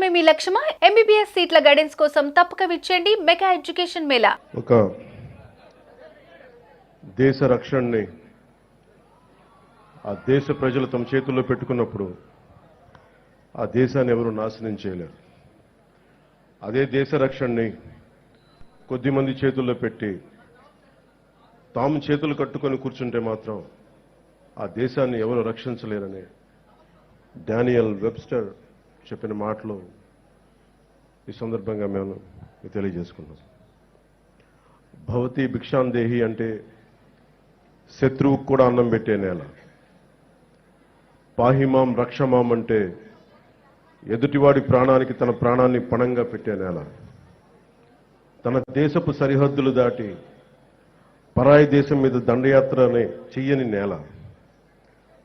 సాధించడమే మీ లక్ష్యమా? ఎంబీబీఎస్ సీట్ల గైడెన్స్ కోసం తప్పక విచ్చేయండి మెగా ఎడ్యుకేషన్ మేళా. ఒక దేశ రక్షణని ఆ దేశ ప్రజలు తమ చేతుల్లో పెట్టుకున్నప్పుడు ఆ దేశాన్ని ఎవరు నాశనం చేయలేరు. అదే దేశ రక్షణని కొద్దిమంది చేతుల్లో పెట్టి తాము చేతులు కట్టుకొని కూర్చుంటే మాత్రం ఆ దేశాన్ని ఎవరు రక్షించలేరని డానియల్ వెబ్స్టర్ చెప్పిన మాటలు ఈ సందర్భంగా మేము తెలియజేసుకున్నాం. భవతి భిక్షాందేహి అంటే శత్రువుకు కూడా అన్నం పెట్టే నేల. పాహిమాం రక్షమాం అంటే ఎదుటివాడి ప్రాణానికి తన ప్రాణాన్ని పణంగా పెట్టే నేల. తన దేశపు సరిహద్దులు దాటి పరాయి దేశం మీద దండయాత్రని చెయ్యని నేల.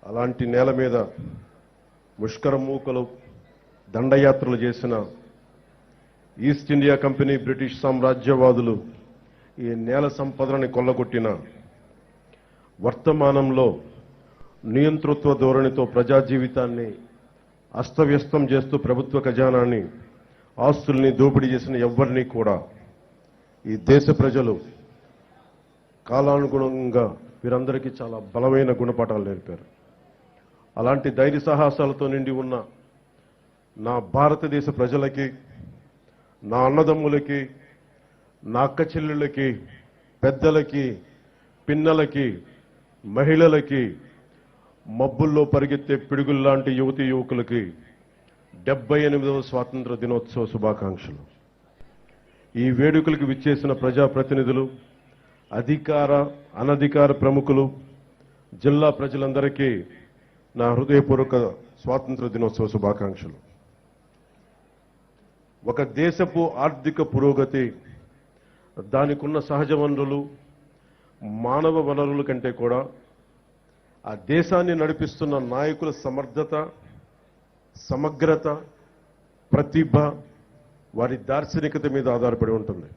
అలాంటి నేల మీద ముష్కర మూకలు దండయాత్రలు చేసిన ఈస్ట్ ఇండియా కంపెనీ బ్రిటిష్ సామ్రాజ్యవాదులు ఈ నేల సంపదలని కొల్లగొట్టిన వర్తమానంలో నియంతృత్వ ధోరణితో ప్రజా జీవితాన్ని అస్తవ్యస్తం చేస్తూ ప్రభుత్వ ఖజానాన్ని ఆస్తుల్ని దోపిడీ చేసిన ఎవ్వరినీ కూడా ఈ దేశ ప్రజలు కాలానుగుణంగా వీరందరికీ చాలా బలమైన గుణపాఠాలు నేర్పారు. అలాంటి ధైర్య సాహసాలతో నిండి ఉన్న నా భారతదేశ ప్రజలకి నా అన్నదమ్ములకి నా అక్క చెల్లెళ్ళకి పెద్దలకి పిన్నలకి మహిళలకి మబ్బుల్లో పరిగెత్తే పిడుగుల్లాంటి యువతి యువకులకి డెబ్బై ఎనిమిదవ స్వాతంత్ర దినోత్సవ శుభాకాంక్షలు. ఈ వేడుకలకు విచ్చేసిన ప్రజాప్రతినిధులు అధికార అనధికార ప్రముఖులు జిల్లా ప్రజలందరికీ నా హృదయపూర్వక స్వాతంత్ర దినోత్సవ శుభాకాంక్షలు. ఒక దేశపు ఆర్థిక పురోగతి దానికున్న సహజ వనరులు మానవ వనరుల కంటే కూడా ఆ దేశాన్ని నడిపిస్తున్న నాయకుల సమర్థత సమగ్రత ప్రతిభ వారి దార్శనికత మీద ఆధారపడి ఉంటుంది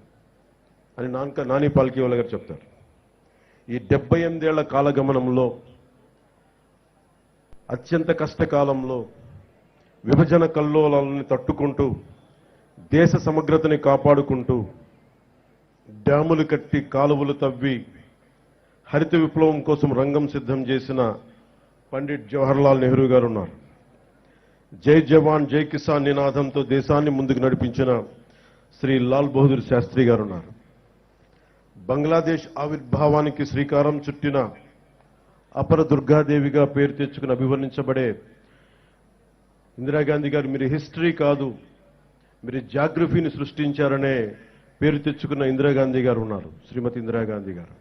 అని నాన్క నాని పాల్కీవాల గారు చెప్తారు. ఈ డెబ్బై ఎనిమిదేళ్ళ కాలగమనంలో అత్యంత కష్టకాలంలో విభజన కల్లోలాలని తట్టుకుంటూ దేశ సమగ్రతని కాపాడుకుంటూ డ్యాములు కట్టి కాలువలు తవ్వి హరిత విప్లవం కోసం రంగం సిద్ధం చేసిన పండిట్ జవహర్లాల్ నెహ్రూ గారు ఉన్నారు. జై జవాన్ జై కిసాన్ నినాదంతో దేశాన్ని ముందుకు నడిపించిన శ్రీ లాల్ బహదూర్ శాస్త్రి గారు ఉన్నారు. బంగ్లాదేశ్ ఆవిర్భావానికి శ్రీకారం చుట్టిన అపర దుర్గాదేవిగా పేరు తెచ్చుకుని అభివర్ణించబడే ఇందిరాగాంధీ గారు మీరు హిస్టరీ కాదు మీరు జాగ్రఫీని సృష్టించారనే పేరు తెచ్చుకున్న ఇందిరాగాంధీ గారు ఉన్నారు శ్రీమతి ఇందిరాగాంధీ గారు.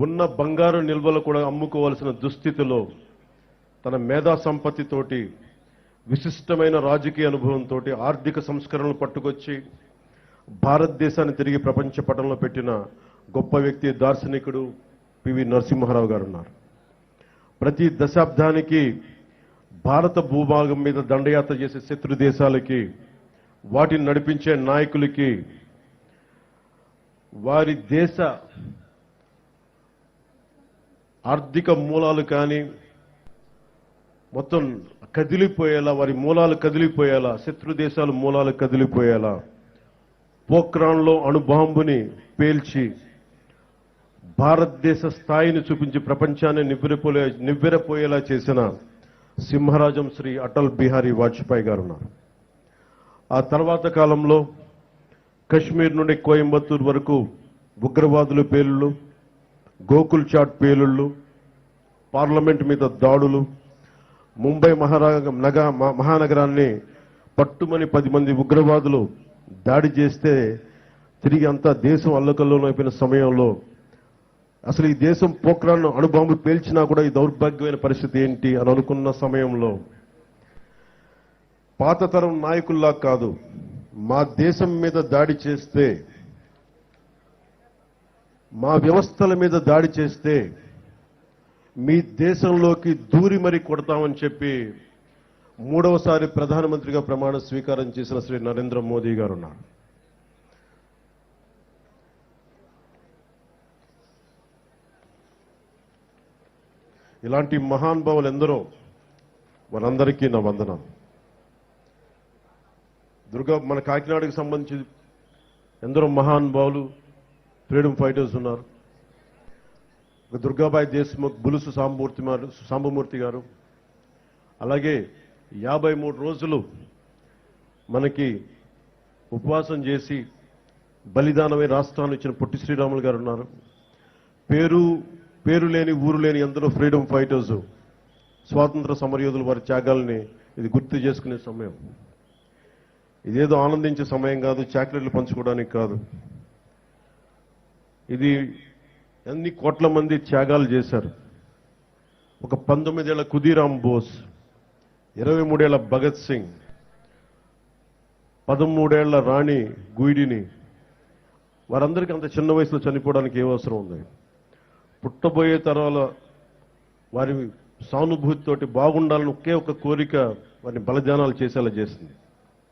ఉన్న బంగారు నిల్వలు కూడా అమ్ముకోవాల్సిన దుస్థితిలో తన మేధా సంపత్తితోటి విశిష్టమైన రాజకీయ అనుభవంతో ఆర్థిక సంస్కరణలు పట్టుకొచ్చి భారతదేశాన్ని తిరిగి ప్రపంచ పటంలో పెట్టిన గొప్ప వ్యక్తి దార్శనికుడు పివి నరసింహారావు గారు ఉన్నారు. ప్రతి దశాబ్దానికి భారత భూభాగం మీద దండయాత్ర చేసే శత్రు దేశాలకి వాటిని నడిపించే నాయకులకి వారి దేశ ఆర్థిక మూలాలు కానీ మొత్తం కదిలిపోయేలా వారి మూలాలు కదిలిపోయేలా శత్రు దేశాల మూలాలు కదిలిపోయేలా పోక్రాన్లో అణుబాంబుని పేల్చి భారతదేశ స్థాయిని చూపించి ప్రపంచాన్ని నివ్వెరపోయే నివ్వెరపోయేలా చేసిన సింహరాజం శ్రీ అటల్ బిహారీ వాజ్పేయి గారు ఉన్నారు. ఆ తర్వాత కాలంలో కశ్మీర్ నుండి కోయంబత్తూర్ వరకు ఉగ్రవాదుల పేలుళ్ళు గోకుల్ చాట్ పేలుళ్ళు పార్లమెంట్ మీద దాడులు ముంబై మహారా నగ మ- మహానగరాన్ని పట్టుమని పది మంది ఉగ్రవాదులు దాడి చేస్తే తిరిగి అంతా దేశం అల్లకల్లోలం అయిపోయిన సమయంలో అసలు ఈ దేశం పోఖ్రాన్ అణుబాంబు పేల్చినా కూడా ఈ దౌర్భాగ్యమైన పరిస్థితి ఏంటి అని అనుకున్న సమయంలో పాత తరం నాయకుల్లా కాదు మా దేశం మీద దాడి చేస్తే మా వ్యవస్థల మీద దాడి చేస్తే మీ దేశంలోకి దూరి మరి కొడతామని చెప్పి మూడవసారి ప్రధానమంత్రిగా ప్రమాణ స్వీకారం చేసిన శ్రీ నరేంద్ర మోదీ గారు ఉన్నారు. ఇలాంటి మహానుభావులు ఎందరో వారందరికీ నా వందనం దుర్గా మన కాకినాడకు సంబంధించి ఎందరో మహానుభావులు ఫ్రీడమ్ ఫైటర్స్ ఉన్నారు. దుర్గాబాయి దేశ్ముఖ్ బులుసు సాంబూర్తి గారు సాంబమూర్తి గారు. అలాగే యాభై మూడు రోజులు మనకి ఉపవాసం చేసి బలిదానమై రాష్ట్రాన్ని ఇచ్చిన పొట్టి శ్రీరాములు గారు ఉన్నారు. పేరు పేరు లేని ఊరు లేని ఎందరో ఫ్రీడమ్ ఫైటర్స్ స్వాతంత్ర సమరయోధులు వారి త్యాగాల్ని ఇది గుర్తు చేసుకునే సమయం. ఇదేదో ఆనందించే సమయం కాదు చాక్లెట్లు పంచుకోవడానికి కాదు. ఇది ఎన్ని కోట్ల మంది త్యాగాలు చేశారు. ఒక పంతొమ్మిదేళ్ళ కుదీరాం బోస్ ఇరవై మూడేళ్ళ భగత్ సింగ్ పదమూడేళ్ళ రాణి గుయిడిని వారందరికీ అంత చిన్న వయసులో చనిపోవడానికి ఏ అవసరం ఉంది? పుట్టబోయే తరాల వారి సానుభూతితోటి బాగుండాలని ఒకే ఒక కోరిక వారిని బలిదానాలు చేసేలా చేసింది.